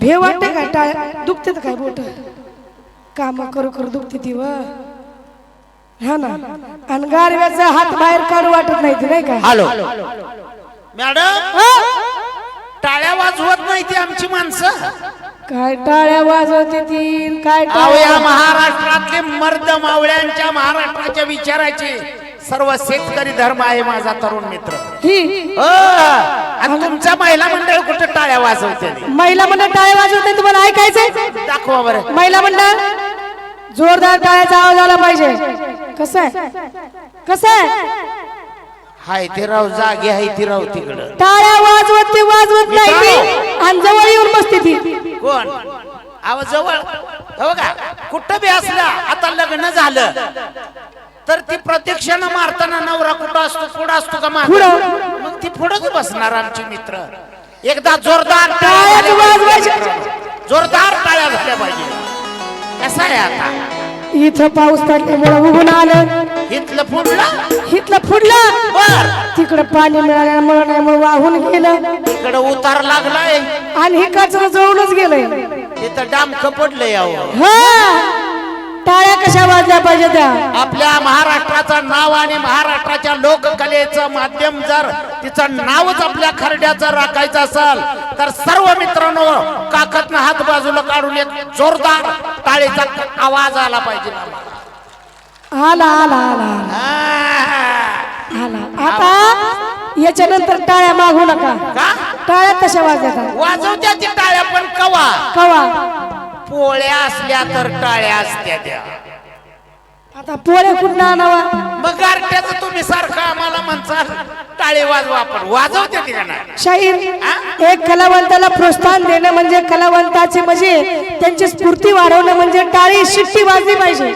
भे वाटते काय टाळ्या दुखते काय बोट काम करू करू दुखते ती व हा ना. आणि गारव्याचा हात बाहेर काढू वाटत नाही ती नाही का? हॅलो. मॅडम? टाळ्या वाजवत नाही ती आमची माणसं. काय टाळ्या वाजवते ती काय अहो या टाळ्या महाराष्ट्रातले मर्द मावळ्यांच्या महाराष्ट्राच्या विचाराचे. सर्व शेतकरी धर्म आहे माझा तरुण मित्र. ही. आणि तुमच्या महिला मंडळ कुठे टाळ्या वाजवते? महिला मंडळ टाळ्या वाजवते तुम्हाला ऐकायचंय? दाखवा बरं. महिला मंडळ जोरदार टाळ्याचा आवाज आला पाहिजे. कसं आहे? कसं आहे? हाय ते राव जागे हाय ती राव तिकडं. टाळ्या वाजवत ती वाजवत नाही. ती आणि जवळ येऊन बसते ती. कोण? अहो जवळ. हो का कुठं बी असला आता लग्न झालं. तर ती प्रत्यक्षानं मारताना नवरा कुठं असतो पुढं असतो का? पुढं. मग ती पुढंच बसणार आमची मित्र. एकदा जोरदार टाळ्या वाजवायच्या. जोरदार टाळ्या झाल्या पाहिजे. कसा आहे आता? इथं पाऊस पडल्यामुळे उगून आलं. इथलं पुढलं? इथलं फुडलं बर. तिकडं पाणी मिळाल्यामुळे नाही मग वाहून गेलं. इकडं उतार लागलाय. आणि हे कचरा जळूनच गेलंय. तिथं डामख पडलंय अहो. हा. टाळ्या कशा वाजल्या पाहिजे त्या? आपल्या महाराष्ट्राचं नाव आणि महाराष्ट्राच्या लोककलेचं माध्यम जर तिचं नावच आपल्या खरड्याचं राखायचं असेल तर सर्व मित्रांनो काकतनं हात बाजूला काढून एक जोरदार टाळीचा आवाज आला पाहिजे आला आला आला. आला. आता याच्यानंतर टाळ्या मागू नका. का? टाळ्या कशा वाजतात वाजवत्या ती टाळ्या पण कवा? कवा? पोळ्या असल्या तर टाळ्या असत्या त्या. आता पोळ्या कुठं आणावा? मग गारट्याचं तुम्ही सारखं आम्हाला म्हणसाल टाळे वाजवा आपण वाजवत्या ती का नाही शाहीर एक कलावंताला प्रोत्साहन देणं म्हणजे कलावंताचे म्हणजे त्यांची स्फूर्ती वाढवणं म्हणजे टाळी शिट्टी वाजली पाहिजे.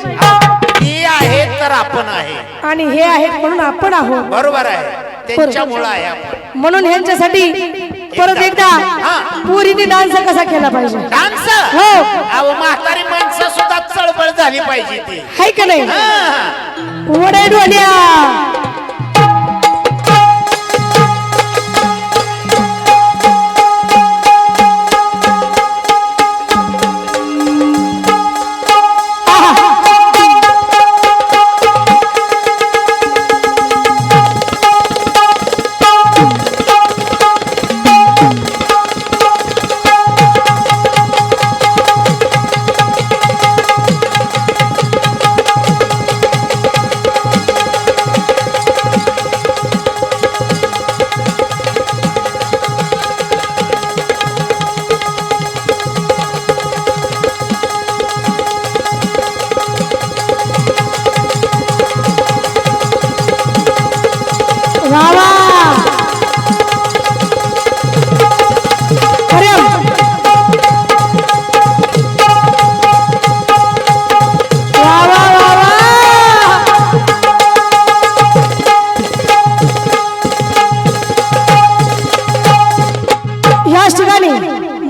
ती आहे तर आपण आहे. आणि हे आहेत म्हणून आपण आहोत. बरोबर आहे. त्यांच्यामुळं आहे आपण. म्हणून ह्यांच्यासाठी परत एकदा पुरीने डान्स कसा केला पाहिजे? डान्स हो. अहो म्हातारी माणसं सुद्धा चळबळ झाली पाहिजे ती. हाय का नाही. वडे डोल्या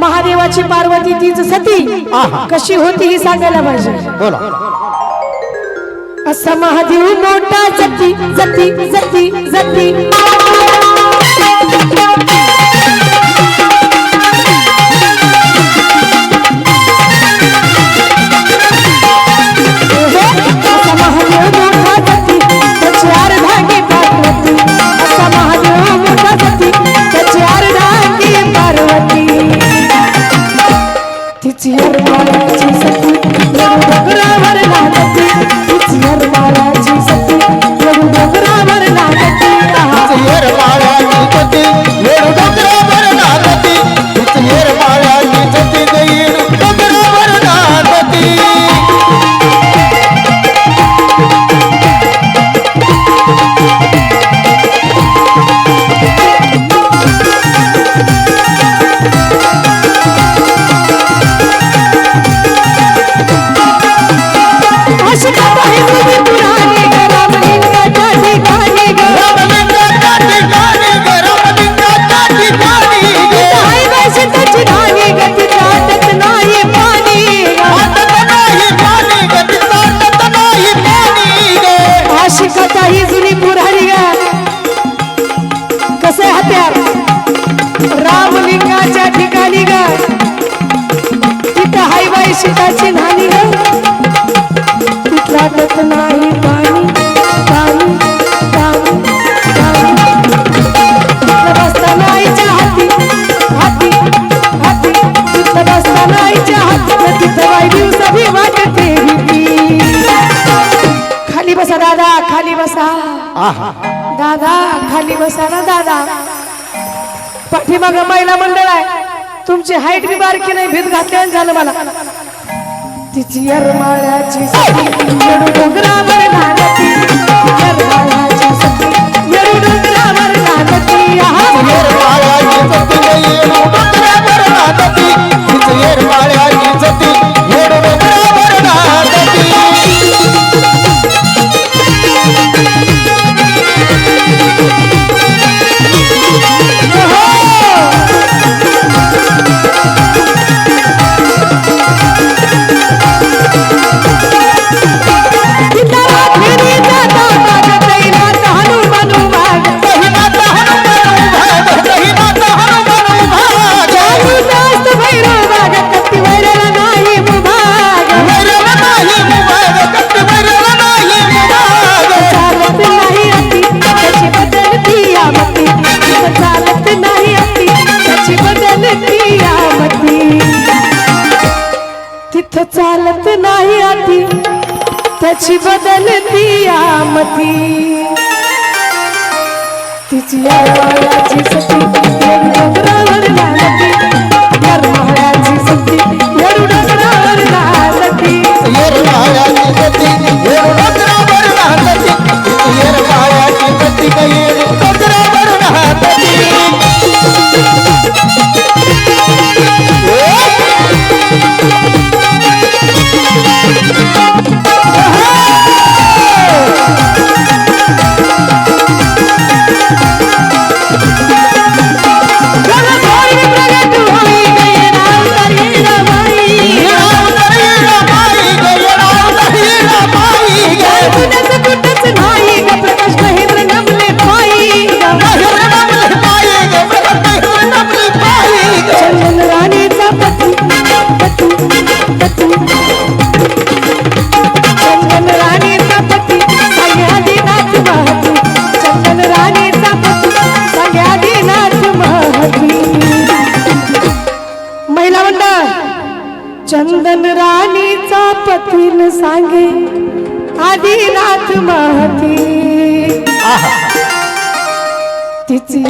महादेवाची पार्वती तीच सती कशी होती ही सांगायला पाहिजे. बोला. असा महादेव मोठा जती जती जती जती. असा ही जुनी पुराणी गा. कसे हत्यार? रामलिंगाच्या ठिकाणी गा. तिथं हायबाई शिताची नाणी गा. पाठी दादा. पाठीमाग महिला मंडळ आहे. तुमची हाईट बी बारकी नाही भीत घातल्याने झालं मला. तिची यरमाळ्याची त्याची बदलती आमती तिची सती नंदन राणीचा पतीन सांगे. आदिनाथ महती. तिची